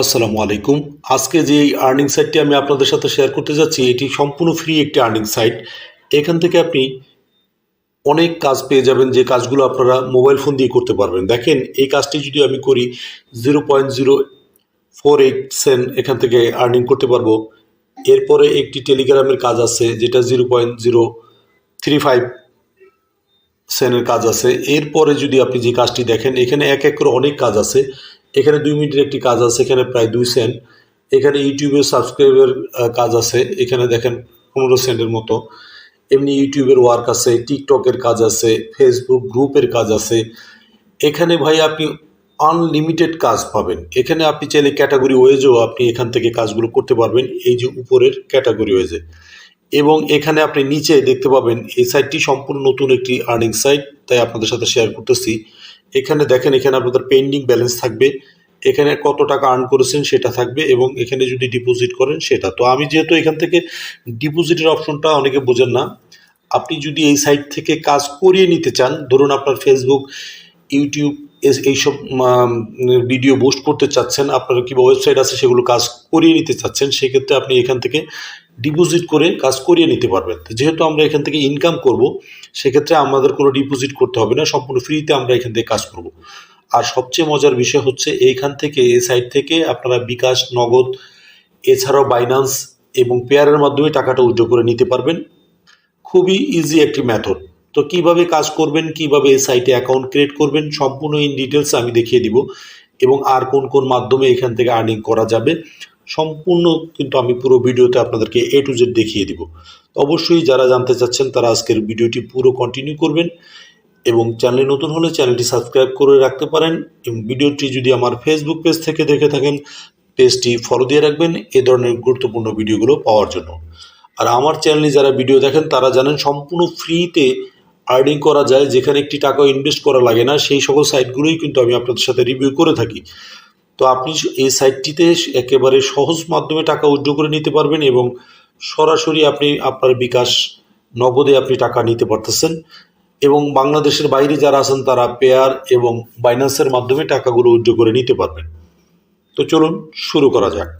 আসসালামু আলাইকুম। আজকে যে আর্নিং সাইটটি আমি আপনাদের সাথে শেয়ার করতে যাচ্ছি, এটি সম্পূর্ণ ফ্রি একটি আর্নিং সাইট এখান থেকে আপনি অনেক কাজ পেয়ে যাবেন যে কাজগুলো আপনারা মোবাইল ফোন দিয়ে করতে পারবেন। দেখেন, এই কাজটি যদি আমি করি zero point zero four eight cent এখান থেকে আর্নিং করতে পারব। এরপরে একটি টেলিগ্রামের কাজ আছে, যেটা zero point zero three five সেনের কাজ আছে। এরপরে যদি আপনি যে কাজটি দেখেন, এখানে এক এক করে অনেক কাজ আছে। এখানে দুই মিনিটের একটি কাজ আছে, এখানে প্রায় দুই সেন্ট। এখানে ইউটিউবের সাবস্ক্রাইবের কাজ আছে, এখানে দেখেন পনেরো সেন্টের মতো। এমনি ইউটিউবের ওয়ার্ক আছে, টিকটকের কাজ আছে ফেসবুক গ্রুপের কাজ আছে। এখানে ভাই আপনি আনলিমিটেড কাজ পাবেন। এখানে আপনি চাইলে ক্যাটাগরি ওয়েজও আপনি এখান থেকে কাজগুলো করতে পারবেন, এই যে উপরের ক্যাটাগরি ওয়েজে এবং এখানে আপনি নিচে দেখতে পাবেন, এই সাইটটি সম্পূর্ণ নতুন একটি আর্নিং সাইট তাই আপনাদের সাথে শেয়ার করতেছি। এখানে দেখেন, এখানে আপনাদের পেন্ডিং ব্যালেন্স থাকবে। এখানে কত টাকা আর্ন করেছেন সেটা থাকবে এবং এখানে যদি ডিপোজিট করেন সেটা। তো আমি যেহেতু এখান থেকে ডিপোজিটের অপশনটা অনেকে বোঝেন না, আপনি যদি এই সাইট থেকে কাজ করিয়ে নিতে চান, ধরুন আপনার ফেসবুক ইউটিউব এইসব ভিডিও পোস্ট করতে চাচ্ছেন, আপনার কিংবা ওয়েবসাইট আছে, সেগুলো কাজ করিয়ে নিতে চাচ্ছেন, সেক্ষেত্রে আপনি এখান থেকে ডিপোজিট করে কাজ করিয়ে নিতে পারবেন। যেহেতু আমরা এখান থেকে ইনকাম করব, সেক্ষেত্রে আমাদের কোনো ডিপোজিট করতে হবে না, সম্পূর্ণ ফ্রিতে আমরা এখান থেকে কাজ করব। আর সবচেয়ে মজার বিষয় হচ্ছে, এইখান থেকে, এই সাইট থেকে আপনারা বিকাশ, নগদ, এছাড়াও বাইন্যান্স এবং পেয়ারের মাধ্যমে টাকাটা উইথড্র করে নিতে পারবেন। খুবই ইজি একটি মেথড তো কীভাবে কাজ করবেন, কীভাবে এই সাইটে অ্যাকাউন্ট ক্রিয়েট করবেন, সম্পূর্ণ ইন ডিটেলস আমি দেখিয়ে দিব এবং আর কোন কোন মাধ্যমে এখান থেকে আর্নিং করা যাবে, সম্পূর্ণ কিন্তু আমি পুরো ভিডিওতে আপনাদেরকে এ টু জেড দেখিয়ে দিব। অবশ্যই যারা জানতে চাচ্ছেন, তারা আজকের ভিডিওটি পুরো কন্টিনিউ করবেন এবং চ্যানেলে নতুন হলে চ্যানেলটি সাবস্ক্রাইব করে রাখতে পারেন এবং ভিডিওটি যদি আমার ফেসবুক পেজ থেকে দেখে থাকেন পেজটি ফলো দিয়ে রাখবেন এ ধরনের গুরুত্বপূর্ণ ভিডিওগুলো পাওয়ার জন্য। আর আমার চ্যানেলে যারা ভিডিও দেখেন, তারা জানেন সম্পূর্ণ ফ্রিতে আর্নিং করা যায়, যেখানে একটি টাকা ইনভেস্ট করা লাগে না, সেই সকল সাইটগুলোই কিন্তু আমি আপনাদের সাথে রিভিউ করে থাকি। তো আপনি এই সাইটটিতে একেবারে সহজ মাধ্যমে টাকা উইথড্র করে নিতে পারবেন এবং সরাসরি আপনি আপনার বিকাশ নগদে আপনি টাকা নিতে পারতেছেন এবং বাংলাদেশের বাইরে যারা আছেন তারা পেয়ার এবং বাইন্যান্সের মাধ্যমে টাকাগুলো উইথড্র করে নিতে পারবেন। তো চলুন, শুরু করা যাক।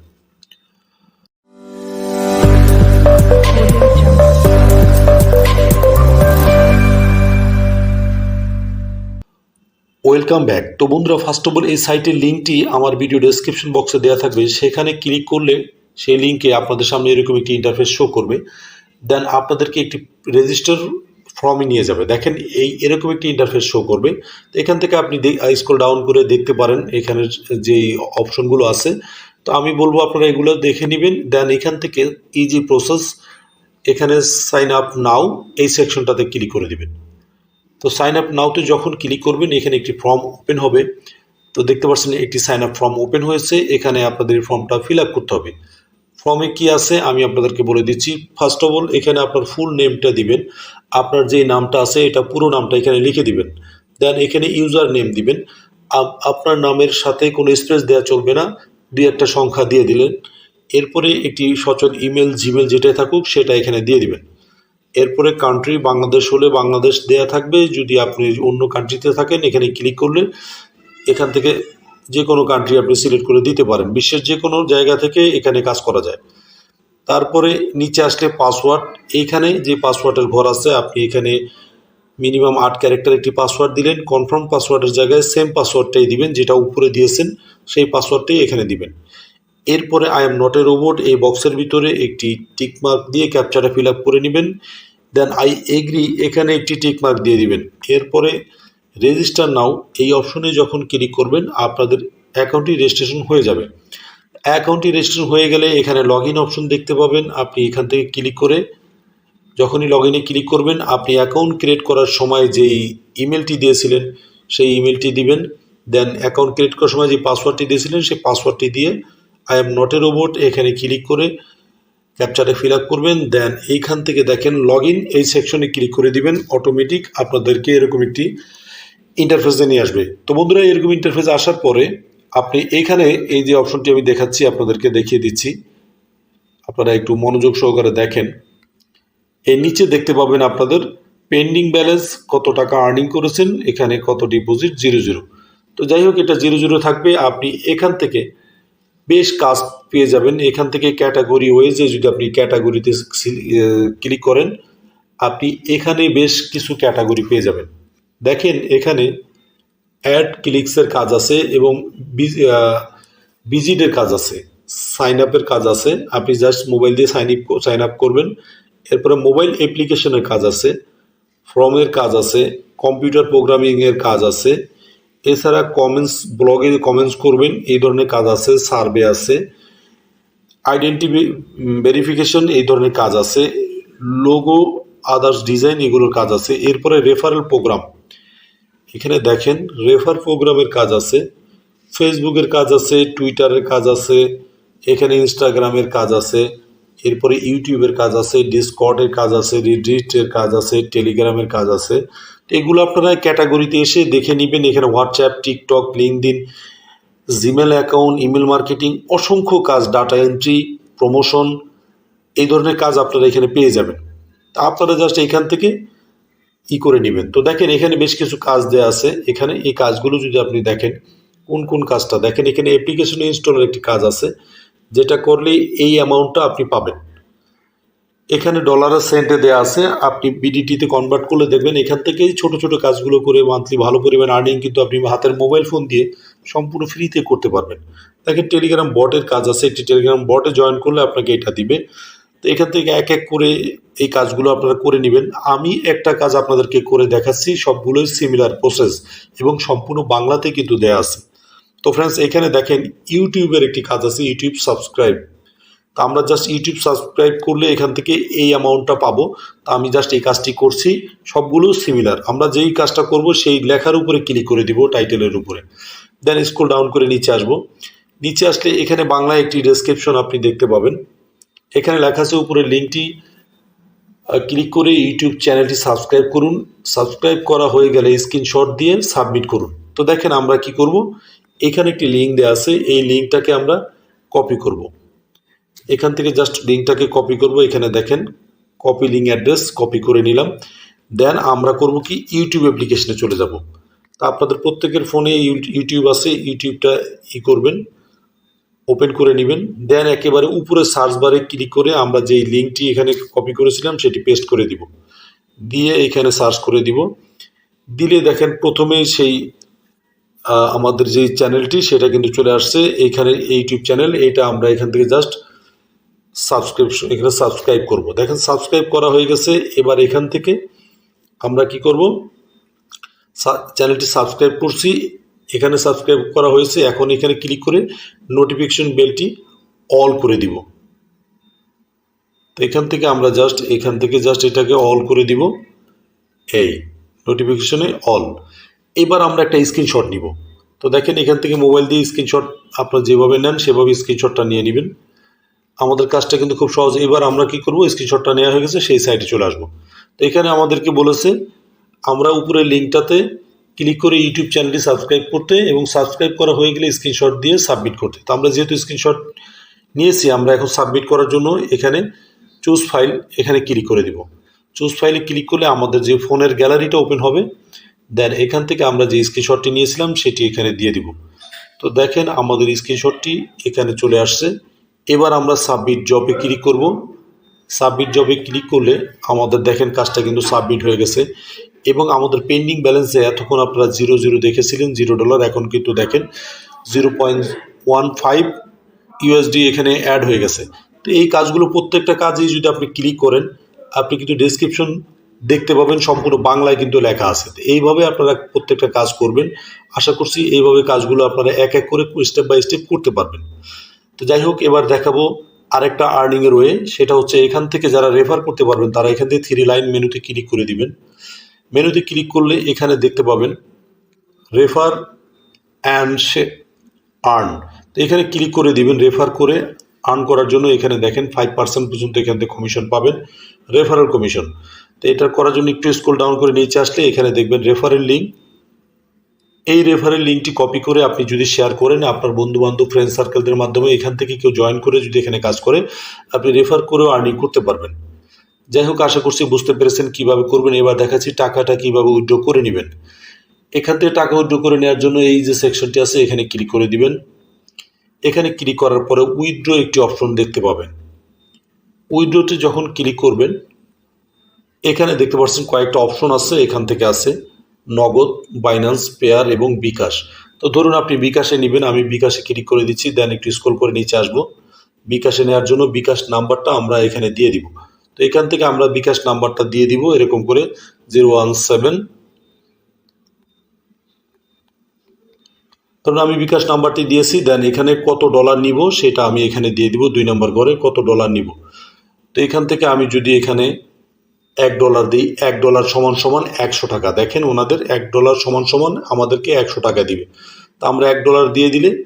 Welcome back. তো বন্ধুরা ফার্স্ট অফ অল এই সাইটের লিঙ্কটি আমার ভিডিও ডেসক্রিপশন বক্সে দেওয়া থাকবে। সেখানে ক্লিক করলে সেই লিঙ্কে আপনাদের সামনে এরকম একটি ইন্টারফেস শো করবে। দেন আপনাদেরকে একটি রেজিস্টার ফর্মে নিয়ে যাবে। দেখেন, এই এরকম একটি ইন্টারফেস শো করবে। তো এখান থেকে আপনি স্ক্রল ডাউন করে দেখতে পারেন এখানের যে অপশনগুলো আছে। তো আমি বলব, আপনারা এগুলো দেখে নেবেন। দেন এখান থেকে ইজি প্রসেস এখানে সাইন আপ নাও এই সেকশনটাতে ক্লিক করে দিবেন। তো সাইন আপ নাওতে যখন ক্লিক করবেন, এখানে একটি ফর্ম ওপেন হবে। তো দেখতে পাচ্ছেন একটি সাইন আপ ফর্ম ওপেন হয়েছে, এখানে আপনাদের ফর্মটা ফিল আপ করতে হবে। ফর্মে কি আছে, আমি আপনাদেরকে বলে দিচ্ছি। ফার্স্ট অফ অল এখানে আপনার ফুল নেমটা দিবেন। আপনার যে নামটা আছে, এটা পুরো নামটা এখানে লিখে দিবেন। দেন এখানে ইউজার নেম দিবেন। আপ- আপনার নামের সাথে কোনো স্পেস দেওয়া চলবে না। দুই একটা সংখ্যা দিয়ে দিলেন। এরপরে একটি সচল ইমেল জিমেল যেটাই থাকুক, সেটা এখানে দিয়ে দিবেন। এরপরে কান্ট্রি বাংলাদেশ হলে বাংলাদেশ দেয়া থাকবে। যদি আপনি অন্য কান্ট্রিতে থাকেন, এখানে ক্লিক করলে এখান থেকে যে কোনো কান্ট্রি আপনি সিলেক্ট করে দিতে পারেন। বিশ্বের যে কোনো জায়গা থেকে এখানে কাজ করা যায়। তারপরে নিচে আসলে পাসওয়ার্ড এইখানে যে পাসওয়ার্ডের ঘর আছে, আপনি এখানে মিনিমাম আট ক্যারেক্টার একটি পাসওয়ার্ড দিলেন। কনফার্ম পাসওয়ার্ডের জায়গায় সেম পাসওয়ার্ডটাই দিবেন, যেটা উপরে দিয়েছেন, সেই পাসওয়ার্ডটাই এখানে দিবেন। এরপরে I am not a robot এই বক্সের ভিতরে একটি টিকমার্ক দিয়ে ক্যাপচারটা ফিল আপ করে নেবেন। দেন আই এগ্রি, এখানে একটি টিকমার্ক দিয়ে দিবেন। এরপরে রেজিস্টার নাও, এই অপশনে যখন ক্লিক করবেন, আপনাদের অ্যাকাউন্টটি রেজিস্ট্রেশন হয়ে যাবে। অ্যাকাউন্টটি রেজিস্ট্রেশন হয়ে গেলে এখানে লগ ইন অপশন দেখতে পাবেন। আপনি এখান থেকে ক্লিক করে যখনই লগ ইনে ক্লিক করবেন, আপনি অ্যাকাউন্ট ক্রিয়েট করার সময় যেই ইমেলটি দিয়েছিলেন, সেই ইমেলটি দিবেন। দেন অ্যাকাউন্ট ক্রিয়েট করার সময় যে পাসওয়ার্ডটি দিয়েছিলেন, সেই পাসওয়ার্ডটি দিয়ে I am not a robot এখানে ক্লিক করে ক্যাপচারে ফিল আপ করবেন দেন এইখান থেকে দেখেন লগ এই সেকশনে ক্লিক করে দিবেন অটোমেটিক আপনাদেরকে এরকম একটি ইন্টারফেসে নিয়ে আসবে। তো বন্ধুরা, এরকম ইন্টারফেসে আসার পরে আপনি এইখানে এই যে অপশনটি আমি দেখাচ্ছি, আপনাদেরকে দেখিয়ে দিচ্ছি। আপনারা একটু মনোযোগ সহকারে দেখেন। এর নিচে দেখতে পাবেন আপনাদের পেন্ডিং ব্যালেন্স কত টাকা আর্নিং করেছেন, এখানে কত ডিপোজিট জিরো জিরো তো যাই হোক, এটা জিরো জিরো থাকবে। আপনি এখান থেকে বেশ কাজ পেয়ে যাবেন। এখান থেকে ক্যাটাগরি ওয়েজে যদি আপনি ক্যাটাগরিতে ক্লিক করেন, আপনি এখানে বেশ কিছু ক্যাটাগরি পেয়ে যাবেন। দেখেন এখানে অ্যাড ক্লিক্সের কাজ আছে এবং ভিজিটের কাজ আছে, সাইন আপের কাজ আছে। আপনি জাস্ট মোবাইল দিয়ে সাইন আপ সাইন আপ করবেন। এরপরে মোবাইল অ্যাপ্লিকেশনের কাজ আছে, ফর্মের কাজ আছে, কম্পিউটার প্রোগ্রামিংয়ের কাজ আছে এছাড়া কমেন্টস ব্লগে কমেন্টস করবেন এই ধরনের কাজ আছে সার্ভে আছে আইডেন্টি ভেরিফিকেশন এই ধরনের কাজ আছে লোগো আদার্স ডিজাইন এগুলোর কাজ আছে এরপরে রেফারেল প্রোগ্রাম এখানে দেখেন রেফার প্রোগ্রামের কাজ আছে ফেসবুকের কাজ আছে টুইটারের কাজ আছে এখানে ইনস্টাগ্রামের কাজ আছে এরপরে ইউটিউবের কাজ আছে ডিসকর্ডের কাজ আছে রিডিটের কাজ আছে টেলিগ্রামের কাজ আছে এগুলো আপনারা ক্যাটাগরিতে এসে দেখে নেবেন। এখানে WhatsApp TikTok LinkedIn Gmail account email marketing অসংখ্য কাজ ডাটা এন্ট্রি প্রমোশন এই ধরনের কাজ আপনারা এখানে পেয়ে যাবেন। তা আপনারা জাস্ট এখান থেকে ই করে নেবেন। তো দেখেন, এখানে বেশ কিছু কাজ দেওয়া আছে। এখানে এই কাজগুলো যদি আপনি দেখেন, কোন কোন কাজটা? দেখেন, এখানে অ্যাপ্লিকেশন ইনস্টলের একটি কাজ আছে, যেটা করলে এই অ্যামাউন্টটা আপনি পাবেন। এখানে ডলারের সেন্টে দেওয়া আছে। আপনি বিডিটিতে কনভার্ট করলে দেখবেন এখান থেকেই ছোট ছোট কাজগুলো করে মান্থলি ভালো পরিমাণ আর্নিং কিন্তু আপনি হাতের মোবাইল ফোন দিয়ে সম্পূর্ণ ফ্রিতে করতে পারবেন। দেখেন টেলিগ্রাম বটের কাজ আছে। একটি টেলিগ্রাম বটে জয়েন করলে আপনাকে এটা দিবে। তো এখান থেকে এক এক করে এই কাজগুলো আপনারা করে নেবেন। আমি একটা কাজ আপনাদেরকে করে দেখাচ্ছি। সবগুলোই সিমিলার প্রসেস এবং সম্পূর্ণ বাংলাতে কিন্তু দেয়া আছে। তো ফ্রেন্ডস এখানে দেখেন ইউটিউবের একটি কাজ আছে। ইউটিউব সাবস্ক্রাইব তা আমরা জাস্ট ইউটিউব সাবস্ক্রাইব করলে এখান থেকে এই অ্যামাউন্টটা পাবো। তা আমি জাস্ট এই কাজটি করছি। সবগুলো সিমিলার আমরা যেই কাজটা করব সেই লেখার উপরে ক্লিক করে দিব টাইটেলের উপরে। দেন স্কুল ডাউন করে নিচে আসব। নিচে আসলে এখানে বাংলায় একটি ডেসক্রিপশন আপনি দেখতে পাবেন। এখানে লেখা আছে উপরে লিঙ্কটি ক্লিক করে ইউটিউব চ্যানেলটি সাবস্ক্রাইব করুন। সাবস্ক্রাইব করা হয়ে গেলে স্ক্রিনশট দিয়ে সাবমিট করুন। তো দেখেন আমরা কি করব? এখানে একটি লিঙ্ক দেওয়া আছে। এই লিঙ্কটাকে আমরা কপি করব। এখান থেকে জাস্ট লিঙ্কটাকে কপি করব, এখানে দেখেন কপি লিঙ্ক অ্যাড্রেস কপি করে নিলাম। দেন আমরা করব কি ইউটিউব অ্যাপ্লিকেশনে চলে যাব। তা আপনাদের প্রত্যেকের ফোনে ইউটিউব আছে ইউটিউবটা ই করবেন ওপেন করে নেবেন। দেন একেবারে উপরে সার্চ বারে ক্লিক করে আমরা যেই লিঙ্কটি এখানে কপি করেছিলাম, সেটি পেস্ট করে দিব। দিয়ে এখানে সার্চ করে দিব। দিলে দেখেন প্রথমেই সেই আমাদের যে চ্যানেলটি সেটা কিন্তু চলে আসছে। এইখানে ইউটিউব চ্যানেল এটা আমরা এখান থেকে জাস্ট সাবস্ক্রিপশন এখানে সাবস্ক্রাইব করব। দেখেন সাবস্ক্রাইব করা হয়ে গেছে। এবার এখান থেকে আমরা কি করব? চ্যানেলটি সাবস্ক্রাইব করছি। এখানে সাবস্ক্রাইব করা হয়েছে। এখন এখানে ক্লিক করে নোটিফিকেশন বেলটি অল করে দিব। তো এখান থেকে আমরা জাস্ট এখান থেকে জাস্ট এটাকে অল করে দিব। এই নোটিফিকেশনে অল এবার আমরা একটা স্ক্রিনশট নিব। তো দেখেন, এখান থেকে মোবাইল দিয়ে স্ক্রিনশট আপনার যেভাবে নেন, সেভাবে স্ক্রিনশটটা নিয়ে নেবেন। আমাদের কাজটা কিন্তু খুব সহজ। এবার আমরা কি করব? স্ক্রিনশটটা নেওয়া হয়ে গেছে, সেই সাইটে চলে আসব। তো এখানে আমাদেরকে বলেছে, আমরা উপরে লিঙ্কটাতে ক্লিক করে ইউটিউব চ্যানেলটি সাবস্ক্রাইব করতে এবং সাবস্ক্রাইব করা হয়ে গেলে স্ক্রিনশট দিয়ে সাবমিট করতে। তো আমরা যেহেতু স্ক্রিনশট নিয়েছি, আমরা এখন সাবমিট করার জন্য এখানে চুজ ফাইল এখানে ক্লিক করে দিব। চুজ ফাইলে ক্লিক করলে আমাদের যে ফোনের গ্যালারিটা ওপেন হবে দেন এখান থেকে আমরা যে স্ক্রিনশটটি নিয়েছিলাম, সেটি এখানে দিয়ে দিব। তো দেখেন, আমাদের স্ক্রিনশটটি এখানে চলে আসছে। এবার আমরা সাবমিট জবে ক্লিক করব। সাবমিট জবে ক্লিক করলে আমাদের দেখেন কাজটা কিন্তু সাবমিট হয়ে গেছে এবং আমাদের পেন্ডিং ব্যালেন্সে এতক্ষণ আপনারা জিরো জিরো দেখেছিলেন জিরো ডলার এখন কিন্তু দেখেন zero point one five USD এখানে অ্যাড হয়ে গেছে। তো এই কাজগুলো প্রত্যেকটা কাজেই যদি আপনি ক্লিক করেন, আপনি কিন্তু ডেসক্রিপশন দেখতে পাবেন, সম্পূর্ণ বাংলায় কিন্তু লেখা আছে। এইভাবে আপনারা প্রত্যেকটা কাজ করবেন। আশা করছি এইভাবে কাজগুলো আপনারা এক এক করে স্টেপ বাই স্টেপ করতে পারবেন। তো যাই হোক, এবার দেখাবো আরেকটা আর্নিংয়ের ওয়ে সেটা হচ্ছে এখান থেকে যারা রেফার করতে পারবেন, তারা এখান থেকে থ্রি লাইন মেনুতে ক্লিক করে দিবেন। মেনুতে ক্লিক করলে এখানে দেখতে পাবেন রেফার অ্যান্ড সে আর্ন তো এখানে ক্লিক করে দিবেন রেফার করে আর্ন করার জন্য এখানে দেখেন ফাইভ পার্সেন্ট পর্যন্ত এখান থেকে কমিশন পাবেন রেফারেল কমিশন তো এটা করার জন্য একটু স্কুল ডাউন করে নিচে আসলে এখানে দেখবেন রেফারেল লিঙ্ক এই রেফারেল লিঙ্কটি কপি করে আপনি যদি শেয়ার করেন, আপনার বন্ধু বান্ধব ফ্রেন্ড সার্কেলদের মাধ্যমে এখান থেকে কেউ জয়েন করে যদি এখানে কাজ করে, আপনি রেফার করেও আর্নিং করতে পারবেন। যাই হোক, আশা করছি বুঝতে পেরেছেন কীভাবে করবেন। এবার দেখাচ্ছি টাকাটা কীভাবে উইড্রো করে নেবেন। এখান থেকে টাকা উইড্রো করে নেওয়ার জন্য এই যে সেকশনটি আছে, এখানে ক্লিক করে দিবেন। এখানে ক্লিক করার পরে উইড্রো একটি অপশন দেখতে পাবেন। উইথড্রোতে যখন ক্লিক করবেন, এখানে দেখতে পাচ্ছেন কয়েকটা অপশন আছে, এখান থেকে আছে। নগদ বাইন্যান্স পেয়ার এবং বিকাশ। তো ধরুন আপনি বিকাশে নেবেন, আমি বিকাশে ক্লিক করে দিচ্ছি দেন একটু স্ক্রল করে নিচে আসব। বিকাশে নেওয়ার জন্য বিকাশ নাম্বারটা আমরা এখানে দিয়ে দিব। তো এখান থেকে আমরা বিকাশ নাম্বারটা দিয়ে দিব, এরকম করে জিরো ওয়ান সেভেন ধরুন আমি বিকাশ নাম্বারটি দিয়েছি দেন এখানে কত ডলার নিব, সেটা আমি এখানে দিয়ে দিব, দুই নম্বর ঘরে কত ডলার নিব। তো এখান থেকে আমি যদি এখানে এক ডলার দিই, এক ডলার সমান সমান একশো টাকা। দেখেন ওনাদের এক ডলার সমান সমান আমাদেরকে একশো টাকা দিবে। তা আমরা এক ডলার দিয়ে দিলে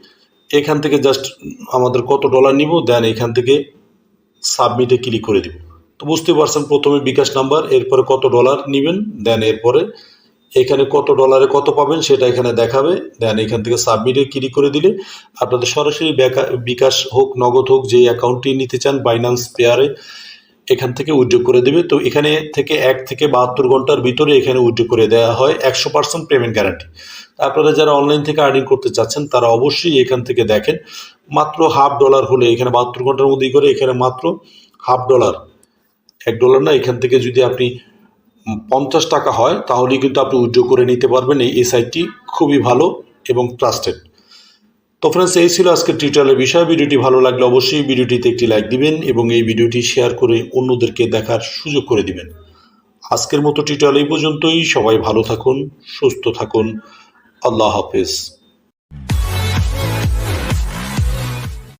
এখান থেকে জাস্ট আমাদের কত ডলার নিব, দেন এখান থেকে সাবমিটে ক্লিক করে দিব। তো বুঝতে পারছেন প্রথমে বিকাশ নাম্বার, এরপরে কত ডলার নেবেন, দেন এরপরে এখানে কত ডলারে কত পাবেন সেটা এখানে দেখাবে, দেন এখান থেকে সাবমিটে ক্লিক করে দিলে আপনাদের সরাসরি বেকা- বিকাশ হোক, নগদ হোক যে অ্যাকাউন্টটি নিতে চান বাইন্যান্স পেয়ারে এখান থেকে উইথড্র করে দেবে। তো এখানে থেকে এক থেকে বাহাত্তর ঘণ্টার ভিতরে এখানে উইথড্র করে দেওয়া হয় একশো পার্সেন্ট পেমেন্ট গ্যারান্টি আপনারা যারা অনলাইন থেকে আর্নিং করতে চাচ্ছেন, তারা অবশ্যই এখান থেকে দেখেন, মাত্র হাফ ডলার হলে, এখানে বাহাত্তর ঘণ্টার মধ্যেই করে, এখানে মাত্র হাফ ডলার এক ডলার না, এখান থেকে যদি আপনি পঞ্চাশ টাকা হয়, তাহলেই কিন্তু আপনি উইথড্র করে নিতে পারবেন। এই সাইটটি খুবই ভালো এবং ট্রাস্টেড তো ফ্রেন্ডস এই ছিল আজকের টিউটোরিয়ালের বিষয়। ভিডিওটি ভালো লাগলে অবশ্যই ভিডিওটিতে একটি লাইক দিবেন এবং এই ভিডিওটি শেয়ার করে অন্যদেরকে দেখার সুযোগ করে দিবেন। আজকের মতো টিউটোরিয়াল এই পর্যন্তই। সবাই ভালো থাকুন, সুস্থ থাকুন। আল্লাহ হাফেজ।